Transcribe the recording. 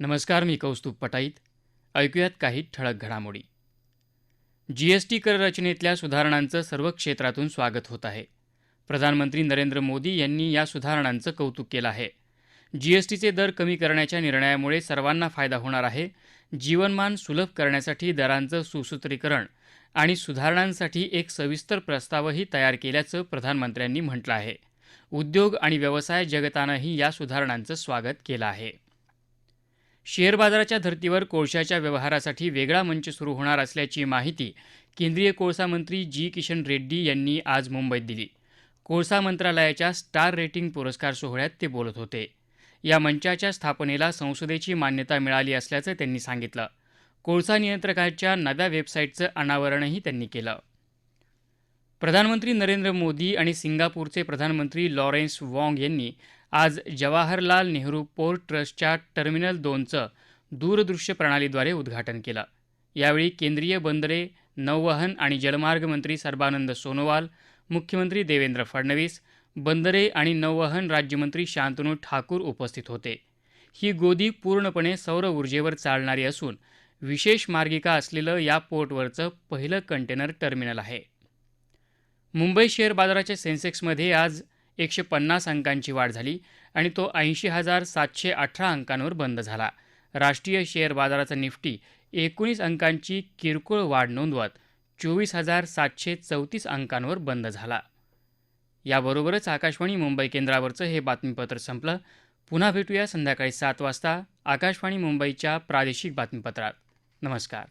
नमस्कार मी कौस्तुभ पटाईत. ऐकूयात काही ठळक घडामोडी. जीएसटी कररचनेतल्या सुधारणांचं सर्व क्षेत्रातून स्वागत होत आहे. प्रधानमंत्री नरेंद्र मोदी यांनी या सुधारणांचं कौतुक केलं आहे. जीएसटीचे दर कमी करण्याच्या निर्णयामुळे सर्वांना फायदा होणार आहे. जीवनमान सुलभ करण्यासाठी दरांचं सुसूत्रीकरण आणि सुधारणांसाठी एक सविस्तर प्रस्तावही तयार केल्याचं प्रधानमंत्र्यांनी म्हटलं आहे. उद्योग आणि व्यवसाय जगतानंही या सुधारणांचं स्वागत केलं आहे. शेअर बाजाराच्या धर्तीवर कोळशाच्या व्यवहारासाठी वेगळा मंच सुरू होणार असल्याची माहिती केंद्रीय कोळसा मंत्री जी किशन रेड्डी यांनी आज मुंबईत दिली. कोळसा मंत्रालयाच्या स्टार रेटिंग पुरस्कार सोहळ्यात ते बोलत होते. या मंचाच्या स्थापनेला संसदेची मान्यता मिळाली असल्याचं त्यांनी सांगितलं. कोळसा नियंत्रकाच्या नव्या वेबसाईटचं अनावरणही त्यांनी केलं. प्रधानमंत्री नरेंद्र मोदी आणि सिंगापूरचे प्रधानमंत्री लॉरेन्स वॉंग यांनी आज जवाहरलाल नेहरू पोर्ट ट्रस्टच्या टर्मिनल दोनचं दूरदृश्य प्रणालीद्वारे उद्घाटन केलं. यावेळी केंद्रीय बंदरे नौवहन आणि जलमार्ग मंत्री सर्बानंद सोनोवाल मुख्यमंत्री देवेंद्र फडणवीस बंदरे आणि नौवहन राज्यमंत्री शांतनू ठाकूर उपस्थित होते. ही गोदी पूर्णपणे सौर ऊर्जेवर चालणारी असून विशेष मार्गिका असलेलं या पोर्टवरचं पहिलं कंटेनर टर्मिनल आहे. मुंबई शेअर बाजाराच्या सेन्सेक्समध्ये आज एकशे पन्नास अंकांची वाढ झाली आणि तो ऐंशी हजार सातशे अठरा अंकांवर बंद झाला. राष्ट्रीय शेअर बाजाराचा निफ्टी एकोणीस अंकांची किरकोळ वाढ नोंदवत चोवीस हजार सातशे चौतीस अंकांवर बंद झाला. याबरोबरच आकाशवाणी मुंबई केंद्रावरचं हे बातमीपत्र संपलं. पुन्हा भेटूया संध्याकाळी सात वाजता आकाशवाणी मुंबईच्या प्रादेशिक बातमीपत्रात. नमस्कार.